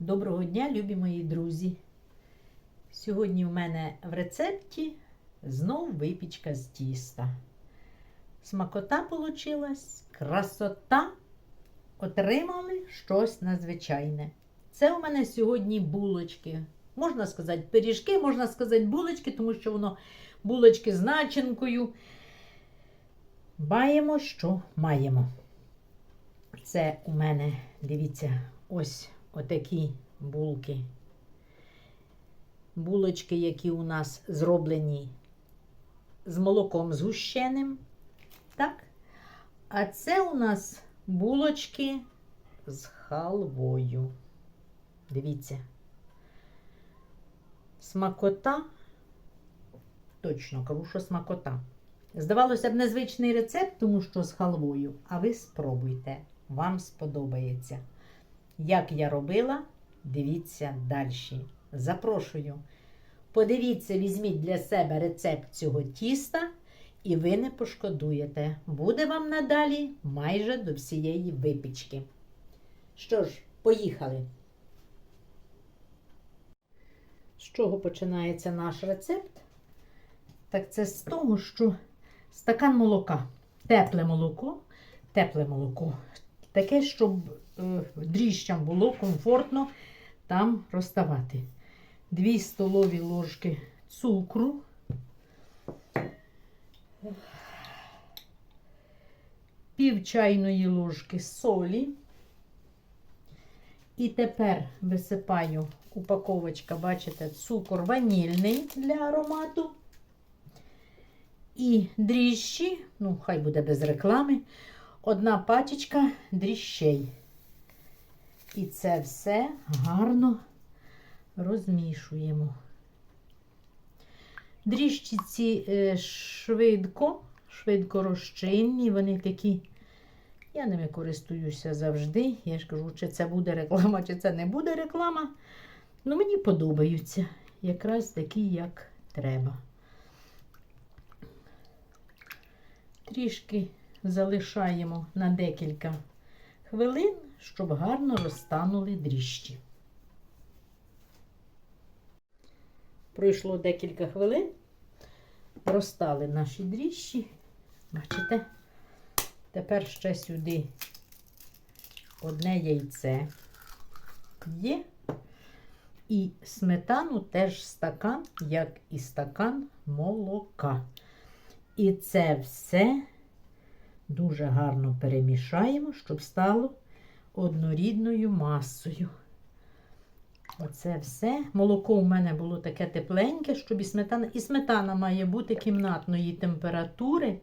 Доброго дня, любі мої друзі! Сьогодні у мене в рецепті знов випічка з тіста. Смакота получилась, красота. Отримали щось надзвичайне. Це у мене сьогодні булочки. Можна сказати, пиріжки, можна сказати булочки, тому що воно булочки з начинкою. Маємо, що маємо. Це у мене, дивіться, ось отакі булки. Булочки, які у нас зроблені з молоком згущеним. Так? А це у нас булочки з халвою. Дивіться. Смакота. Точно кажу, що смакота. Здавалося б, незвичний рецепт, тому що з халвою. А ви спробуйте, вам сподобається. Як я робила, дивіться далі. Запрошую. Подивіться, візьміть для себе рецепт цього тіста, і ви не пошкодуєте. Буде вам надалі майже до всієї випічки. Що ж, поїхали. З чого починається наш рецепт? Так це з того, що стакан молока, тепле молоко, тепле молоко. Таке, щоб дріжджам було комфортно там розставати. Дві столові ложки цукру. Пів чайної ложки солі. І тепер висипаю упаковочка, бачите, цукор ванільний для аромату. І дріжджі, ну, хай буде без реклами, одна пачечка дріжджей. І це все гарно розмішуємо. Дріжджі ці е, швидко, швидко розчинні, вони такі, я ними користуюся завжди. Я ж кажу, чи це буде реклама, чи це не буде реклама. Ну, мені подобаються. Якраз такі, як треба. Трішки залишаємо на декілька хвилин, щоб гарно розтанули дріжджі. Пройшло декілька хвилин, розтали наші дріжджі. Бачите? Тепер ще сюди одне яйце є. І сметану теж стакан, як і стакан молока. І це все дуже гарно перемішаємо, щоб стало однорідною масою. Оце все. Молоко у мене було таке тепленьке, щоб і сметана. І сметана має бути кімнатної температури,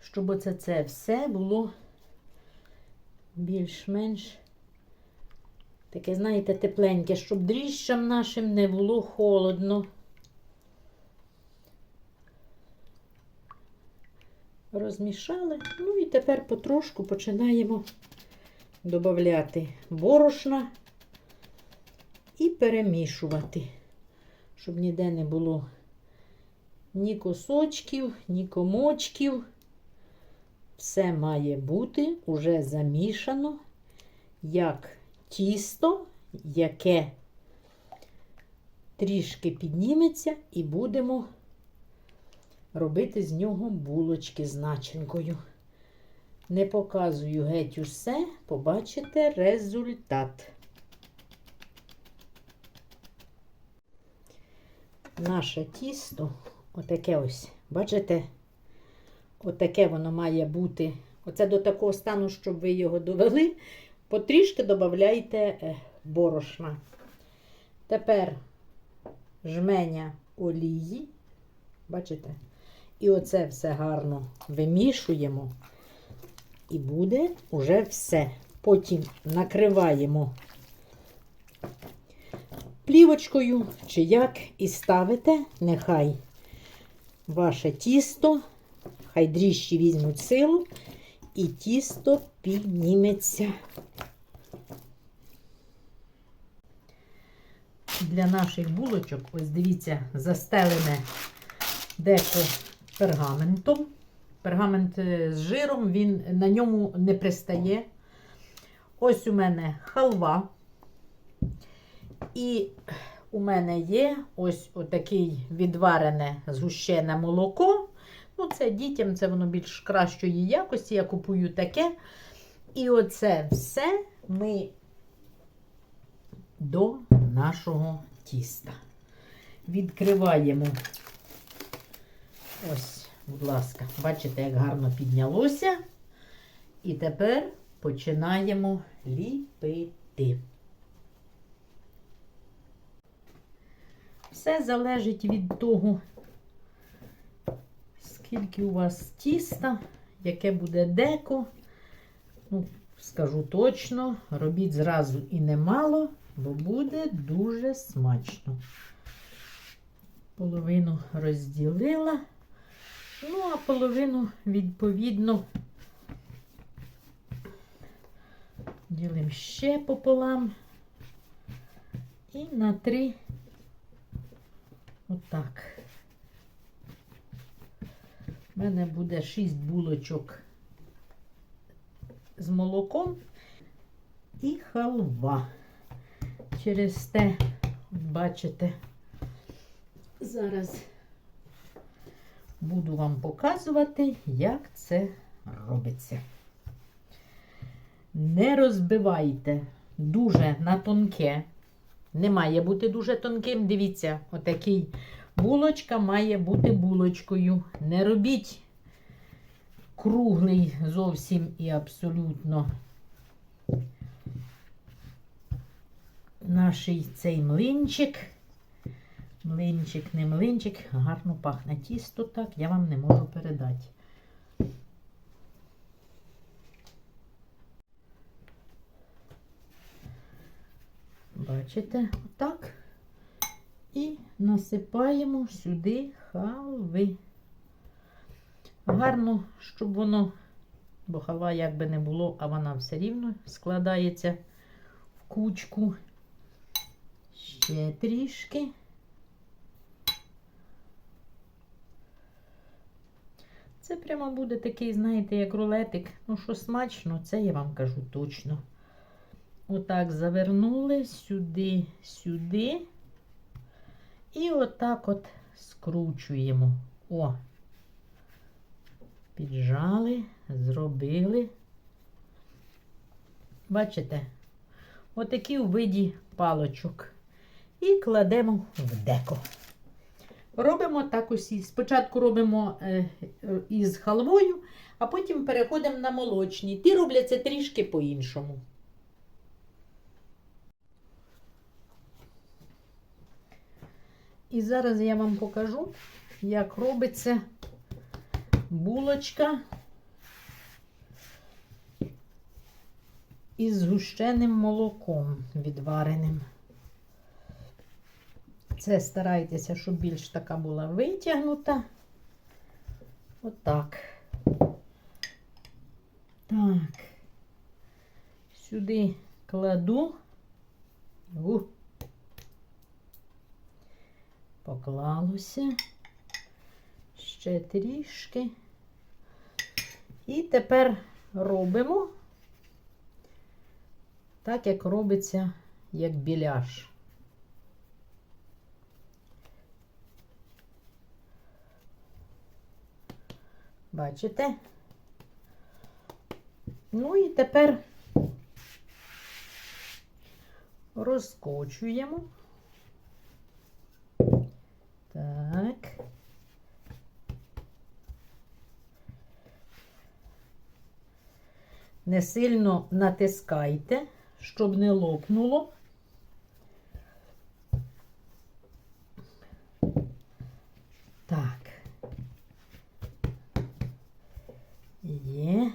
щоб оце це все було більш-менш таке, знаєте, тепленьке, щоб дріжджам нашим не було холодно. Розмішали. Ну і тепер потрошку починаємо додати борошна і перемішувати, щоб ніде не було ні кусочків, ні комочків. Все має бути уже замішано, як тісто, яке трішки підніметься, і будемо робити з нього булочки з начинкою. Не показую геть усе, побачите результат. Наше тісто, отаке ось, бачите, отаке воно має бути. Оце до такого стану, щоб ви його довели, потрішки додавайте е, борошна. Тепер жменя олії, бачите? І оце все гарно вимішуємо. І буде уже все. Потім накриваємо плівочкою чи як, і ставите, нехай ваше тісто, хай дріжджі візьмуть силу, і тісто підніметься. Для наших булочок, ось дивіться, застелене деко пергаментом. Пергамент е, з жиром, він на ньому не пристає. Ось у мене халва І у мене є ось отакий відварене згущене молоко. Ну, це дітям це воно більш кращої якості. Я купую таке. І оце все ми до нашого тіста. Відкриваємо. Ось, будь ласка, бачите, як гарно піднялося. І тепер починаємо ліпити. Все залежить від того, скільки у вас тіста, яке буде деко. Ну, скажу точно, робіть зразу і немало, бо буде дуже смачно. Половину розділила, половину, відповідно, ділимо ще пополам. І на три отак. У мене буде 6 булочок з молоком і халва. Через те, бачите, зараз буду вам показувати, як це робиться. Не розбивайте дуже на тонке. Не має бути дуже тонким. Дивіться, отакий булочка має бути булочкою. Не робіть круглий зовсім і абсолютно наш цей млинчик. Млинчик, не млинчик, гарно пахне тісто так, я вам не можу передати. Бачите, отак. І насипаємо сюди халви. Гарно, щоб воно, бо халва як би не було, а вона все рівно складається в кучку. Ще трішки. Це прямо буде такий, знаєте, як рулетик. Ну, що смачно, це я вам кажу точно. Отак завернули сюди, сюди. І отак от скручуємо. О, піджали, зробили. Бачите? Отакі у виді палочок. І кладемо в деко. Робимо так усі. Спочатку робимо е, е, із халвою, а потім переходимо на молочні. Ті робляться трішки по-іншому. І зараз я вам покажу, як робиться булочка із згущеним молоком відвареним. Це старайтеся, щоб більш така була витягнута. Отак. Так. Сюди кладу. У. Поклалося. Ще трішки. І тепер робимо так, як робиться, як біляш. Бачите? Ну і тепер розкочуємо. Так. Не сильно натискайте, щоб не лопнуло. Так. Є.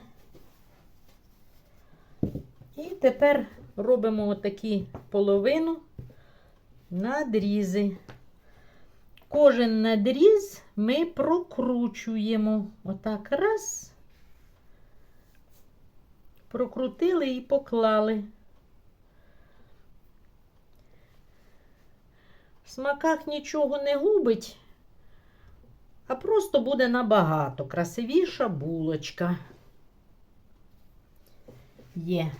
І тепер робимо отакі половину надрізи. Кожен надріз ми прокручуємо. Отак раз. Прокрутили і поклали. В смаках нічого не губить, а просто буде набагато красивіша булочка. Є.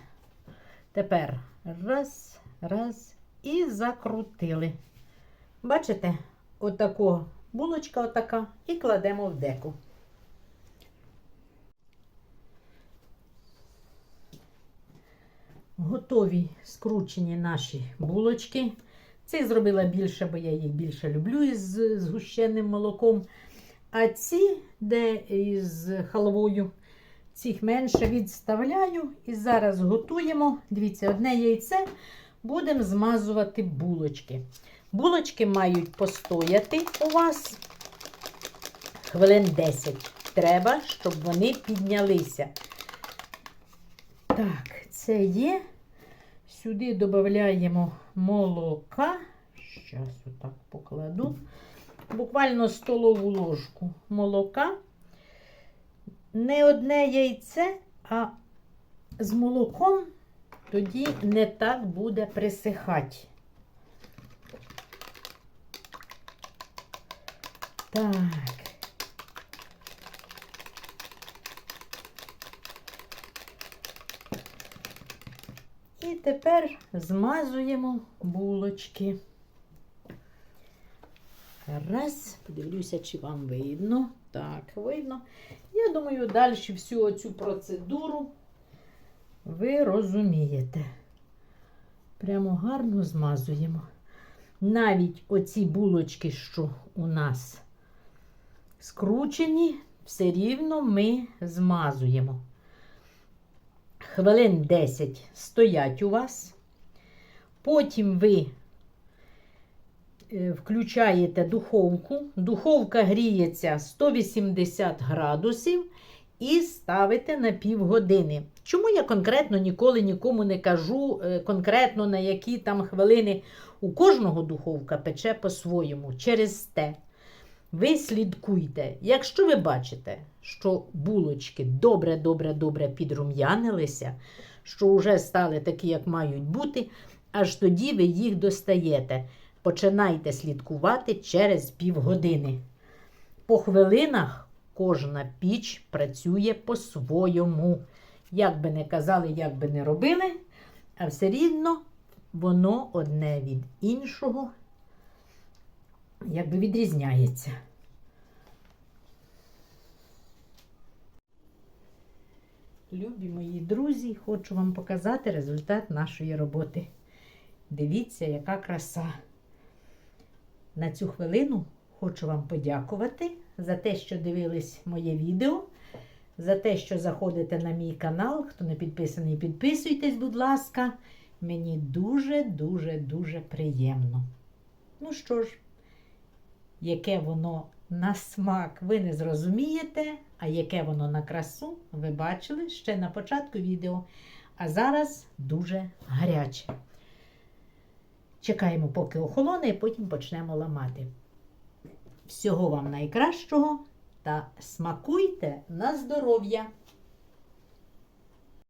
Тепер раз, раз і закрутили. Бачите, отако булочка отака, і кладемо в деку. Готові скручені наші булочки. Цих зробила більше, бо я їх більше люблю із згущеним молоком. А ці, де із халвою, цих менше відставляю. І зараз готуємо. Дивіться, одне яйце будемо змазувати булочки. Булочки мають постояти у вас хвилин 10. Треба, щоб вони піднялися. Так, це є. Сюди додаємо молока. Зараз отак покладу. Буквально столову ложку молока. Не одне яйце, а з молоком тоді не так буде присихати. Так. І тепер змазуємо булочки. Раз, подивлюся, чи вам видно. Так, видно. Я думаю, далі всю цю процедуру ви розумієте. Прямо гарно змазуємо. Навіть оці булочки, що у нас скручені, все рівно ми змазуємо. Хвилин 10 стоять у вас. Потім ви включаєте духовку. Духовка гріється 180 градусів і ставите на півгодини. Чому я конкретно ніколи нікому не кажу е, конкретно на які там хвилини у кожного духовка пече по-своєму через те. Ви слідкуйте. Якщо ви бачите, що булочки добре-добре-добре підрум'янилися, що вже стали такі, як мають бути, аж тоді ви їх достаєте. Починайте слідкувати через півгодини. По хвилинах кожна піч працює по-своєму. Як би не казали, як би не робили, а все рівно воно одне від іншого якби відрізняється. Любі мої друзі, хочу вам показати результат нашої роботи. Дивіться, яка краса. На цю хвилину хочу вам подякувати за те, що дивились моє відео, за те, що заходите на мій канал. Хто не підписаний, підписуйтесь, будь ласка. Мені дуже-дуже-дуже приємно. Ну що ж, яке воно на смак, ви не зрозумієте, а яке воно на красу, ви бачили ще на початку відео. А зараз дуже гаряче. Чекаємо, поки охолоне, і потім почнемо ламати. Всього вам найкращого та смакуйте на здоров'я!